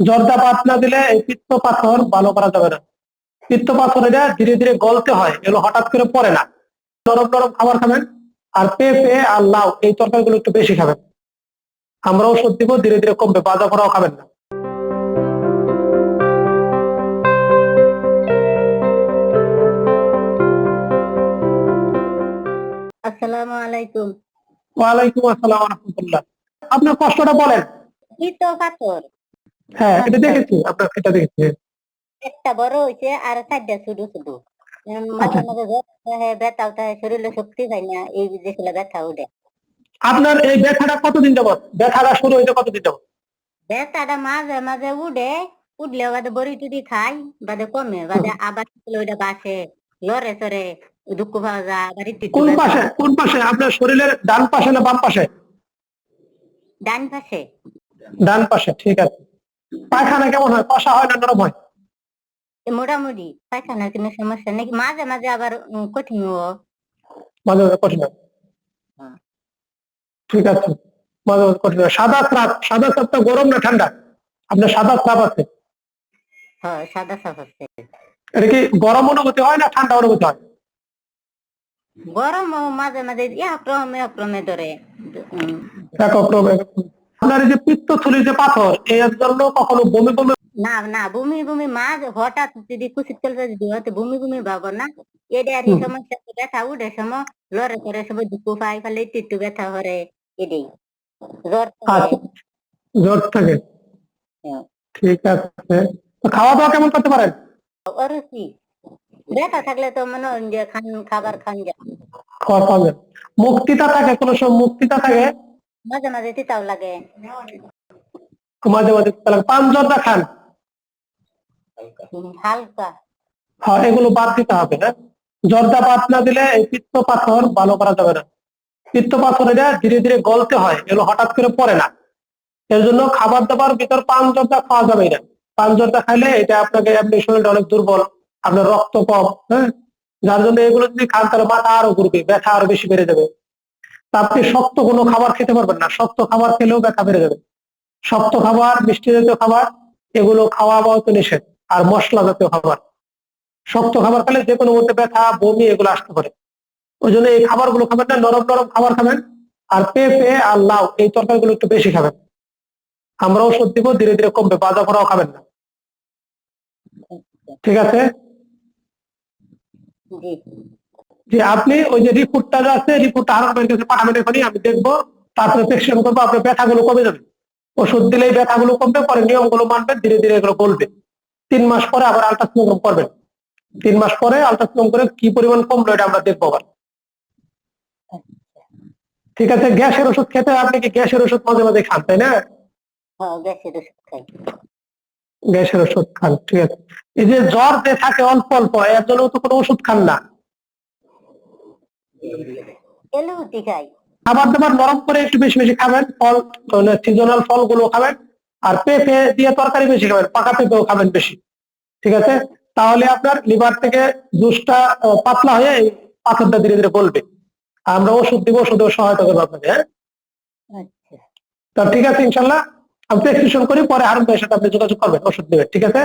জর্দা পাত না দিলে এই পিত্ত পাথর ভালো করা যাবে না। পিত্ত পাথর এটা ধীরে ধীরে গলতে হয় এগুলো হঠাৎ করে পড়ে না। নরম নরম খাবার খাবেন আর পেঁপে আর লাউ এই তরকারিগুলো একটু বেশি খাবেন। আমরা ওষুধ দিব ধীরে ধীরে কমবে বাজা করাও খাবেন না। আসসালামু আলাইকুম। ওয়ালাইকুম আসসালাম রহমতুল্লাহ। আপনার কষ্টটা বলেন। কি তো পাথর। হ্যাঁ এটা দেখেছি আপনার এটা দেখেছি। একটা বড় হইছে আর চারটা ছোট ছোট। মাঝে মাঝে ব্যথা হয়, উঠে শরীরে শক্তি পাই না এই দেখলে ব্যথা উঠে। আপনার এই ব্যথাটা কতদিন যাবত ব্যথাটা শুরু হয়েছে কতদিন যাবত ব্যথাটা মাঝে মাঝে উঠে উঠলে বাদে বড়ি টুড়ি খাই বাদে কমে বাদে আবার ওইটা বাসে লড়ে চড়ে দুঃখ পাওয়া যায় আবার কোন। পাশে? কোন পাশে? আপনার শরীরের ডান পাশে না বাম পাশে? ডান পাশে। ডান পাশে ঠিক আছে। পায়খানা কেমন হয়? কষা হয় না নরম হয়? মোটামুটি পায়খানার কোনো সমস্যা নাকি মাঝে মাঝে আবার কঠিন মাঝে মাঝে কঠিন হয়। ঠিক আছে। মাঝে মাঝে কঠিন সাদা স্রাব সাদা স্রাবটা গরম না ঠান্ডা? আপনার সাদা স্রাব আছে? হয় সাদা সাফ আছে। এটা কি গরম অনুভূতি হয় না ঠান্ডা অনুভূতি হয়? গরম মাঝে মাঝে ইয়া ক্রমে ক্রমে ধরে। উম, একক রোগ, একক রোগ। আপনার এই যে পিত্ত থলির যে পাথর এর জন্য কখনো বমি বমি না না বমি বমি মাঝ হঠাৎ যদি কুচিত চলতে যদি হতে বমি বমি ভাবো না। এটা আর। সমস্যা ব্যথা উঠে সময় লড়ে করে সময় দুঃখ পাই ফেলে একটু ব্যথা হরে এটাই জ্বর আচ্ছা জ্বর থাকে। হ্যাঁ। ঠিক আছে। তো খাওয়া দাওয়া কেমন করতে পারেন? অরুচি ব্যথা থাকলে তো মনে হয় যে খান খাবার খান যায়। মুক্তিটা থাকে কোনো সময় মুক্তিটা থাকে মাঝে মাঝে তিতাও লাগে। মাঝে মাঝে তাহলে পান জর্দা খান। হালকা। হ্যাঁ এগুলো বাদ দিতে হবে হ্যাঁ জর্দা বাদ না দিলে এই পিত্ত পাথর ভালো করা যাবে না। পিত্ত পাথর এটা ধীরে ধীরে গলতে হয় এগুলো হঠাৎ করে পড়ে না। এর জন্য খাবার দাবার ভিতর পান জর্দা খাওয়া যাবে না। পান জর্দা খাইলে এটা আপনাকে আপনি শরীরটা অনেক দুর্বল আপনার রক্ত কম হ্যাঁ? যার জন্য এগুলো যদি খান তাহলে মাথা আরও ঘুরবে ব্যথা আরও বেশি বেড়ে যাবে। আপনি শক্ত কোনো খাবার খেতে পারবেন না। শক্ত খাবার খেলেও ব্যথা বেড়ে যাবে। শক্ত খাবার মিষ্টি জাতীয় খাবার, এগুলো খাওয়া তো নিষেধ। আর মশলা জাতীয় খাবার। শক্ত খাবার খেলে যে কোনো মধ্যে ব্যথা, বমি এগুলো আসতে পারে। ওই জন্য এই খাবারগুলো খাবেন না, নরম নরম খাবার খাবেন। আর পেঁপে আর লাউ, এই তরকারিগুলো একটু বেশি খাবেন। আমরা ওষুধ দিব, ধীরে ধীরে কমবে বাজা করাও খাবেন না। ঠিক আছে? যে আপনি ওই যে রিপোর্টটা আছে রিপোর্টটা আরও কাছে পাঠাবেন এখনই আমি দেখব তারপরে প্রেসক্রিপশন করব আপনার ব্যথাগুলো কমে যাবে। ওষুধ দিলেই ব্যথাগুলো কমবে পরে নিয়মগুলো মানবেন ধীরে ধীরে এগুলো বলবে তিন মাস পরে আবার আলট্রাসাউন্ড করবেন। তিন মাস পরে আলট্রাসাউন্ড করে কি পরিমাণ কমলো এটা আমরা দেখব আবার। ঠিক আছে গ্যাসের ওষুধ খেতে আপনি কি গ্যাসের ওষুধ মাঝে মাঝে খান তাই না? হ্যাঁ গ্যাসের ওষুধ গ্যাসের ওষুধ খান ঠিক আছে। এই যে জ্বর যে থাকে অল্প অল্প এর জন্য তো কোনো ওষুধ খান না। খাবার দাবার নরম করে একটু বেশি বেশি খাবেন ফল সিজনাল ফলগুলো খাবেন আর পেঁপে দিয়ে তরকারি বেশি খাবেন পাকা পেঁপেও খাবেন বেশি। ঠিক আছে? তাহলে আপনার লিভার থেকে জুসটা পাতলা হয়ে এই পাথরটা ধীরে ধীরে বলবে আমরা ওষুধ দিব ওষুধেও সহায়তা করব আপনাকে হ্যাঁ? আচ্ছা। তা ঠিক আছে ইনশাল্লাহ। আমি প্রেসক্রিপশন করি পরে ভাইয়ের সাথে আপনি যোগাযোগ করবেন ওষুধ দেবেন ঠিক আছে?